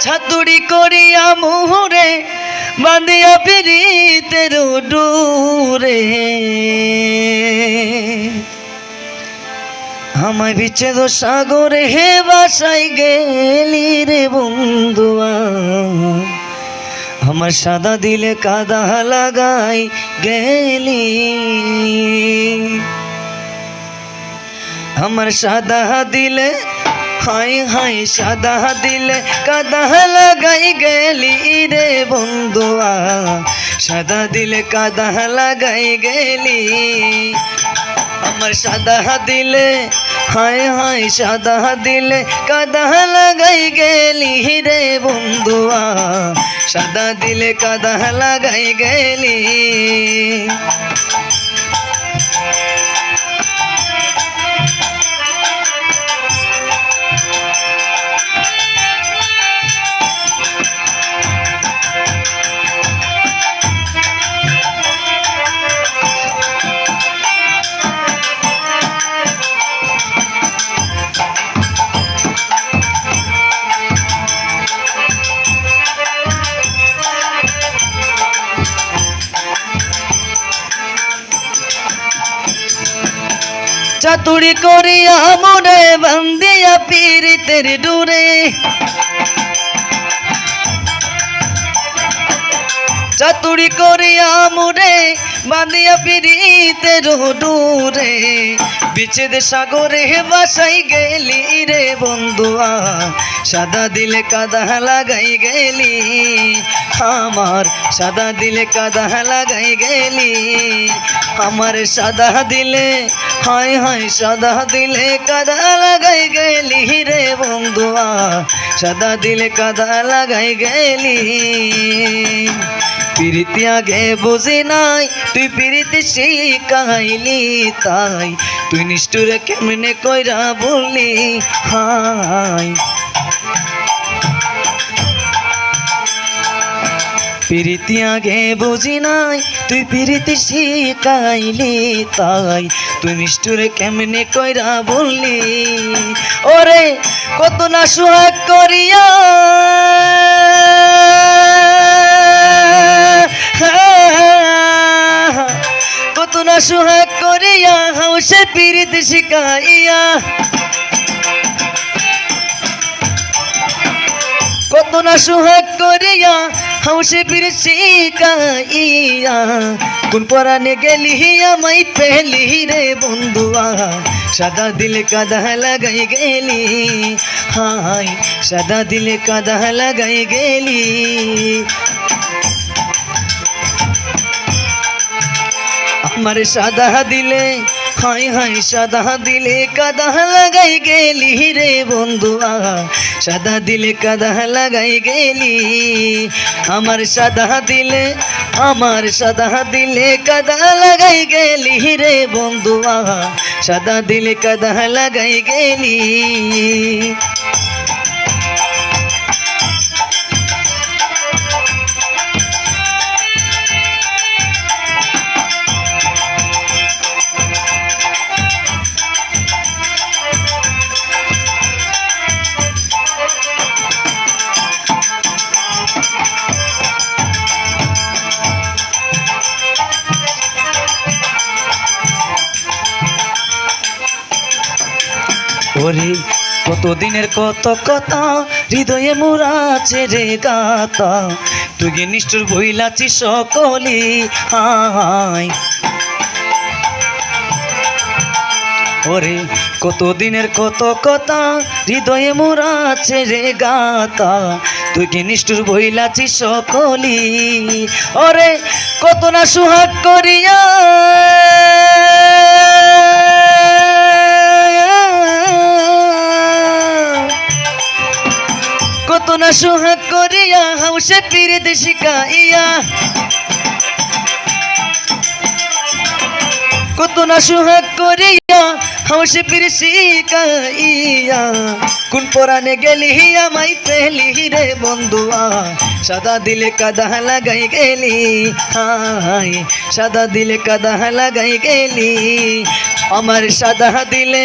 ছাতুরি করিয়া মুহুরে, বাঁধিয়া পিরিতের ডুরে। আমায় বিচ্ছেদ সাগরে হে বাসাই গেলি রে বন্ধুয়া। আমার সাদা দিলে কাদা লাগাই গেলি। আমার সাদা দিলে হাই হাই সাদা দিলে কাদা লাগাই গেলি রে বন্ধুয়া। সাদা দিলে কাদা লাগাই গেলি। আমার সাদা দিলে, হায় হায় সাদা দিলে কাদা লাগাই গেলি রে বন্ধুয়া। সাদা দিলে কাদা লাগাই গেলি। চাতুরি করিয়া মনে বান্দিয়া পীরিতের ডুরে। চাতুরি করিয়া মুরে বাঁধিয়া পিড়িতের ডুরে। বিচ্ছেদ সাগরে বাসাই গেলি রে বন্ধুয়া, সাদা দিলে কাদা লাগাই গেলি। আমার সাদা দিলে কাদা লাগাই গেলি। আমার সাদা দিলে, হায় হায়, সাদা দিলে কাদা লাগাই গেলি রে বন্ধুয়া। সাদা দিলে কাদা লাগাই গেলি। প্রীতি আগে বুঝি নাই, তুই প্রীতি শিখাইলি তাই। তুই নিষ্ঠুরে কেমনে কইরা বললি, হাই। প্রীতি আগে বুঝি নাই, তুই প্রীতি শিখাইলি তাই। তুই নিষ্ঠুরে কেমনে কইরা বললি, ওরে কত না সোহাগ করিয়া। কত না সোহাগ করিয়া হাউসে পীড়িত শিখাইয়া। কত না সোহাগ করিয়া হাউসে পীড়িত শিখাইয়া কোন পরানে গেলি আমাই পেলি রে বন্ধুয়া। সাদা দিলে কাদা লাগাই গেলি, হাই, সাদা দিলে কাদা লাগাই গেলি। আমার সাদা দিলে হাই হাই সাদা দিলে কাদা লাগাই গেলি রে বন্ধুয়া সাদা দিলে কাদা লাগাই গেলি আমার সাদা দিলে আমার সাদা দিলে কাদা লাগাই গেলি রে বন্ধুয়া সাদা দিলে কাদা লাগাই গেলি ওরে কতদিনের কত কথা, হৃদয়ে মোরাছে রে গাতা। তুই নিষ্ঠুর বইলাছি সকলি? হাই ওরে, কতদিনের কত কথা, হৃদয়ে মোরাছে রে গাতা। তুই কি নিষ্ঠুর বইলাছি সকলি? ওরে, কত না সুহাগ করিয়া সোহাগ করিয়া হাউসে পীরে শিখাইয়া কত না সোহাগ করিয়া হাউসে পীরে শিখাইয়া কোন পরানে গেলি আমাই পেলি রে বন্ধুয়া। সাদা দিলে কাদা লাগাই গেলি হাই সাদা দিলে কাদা লাগাই গেলি আমার সাদা দিলে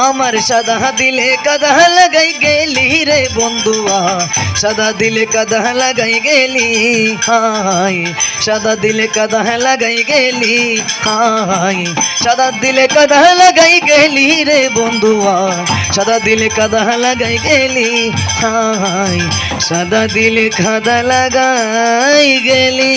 আমার সাদা দিলে কাদা লাগাই গেলি রে বন্ধুয়া সাদা দিলে কাদা লাগাই গেলি হাই সাদা দিলে কাদা লাগাই গেলি হাই সাদা দিলে কাদা লাগাই গেলি রে বন্ধুয়া সাদা দিলে কাদা লাগাই গেলি হাই সাদা দিলে কাদা লাগাই গেলি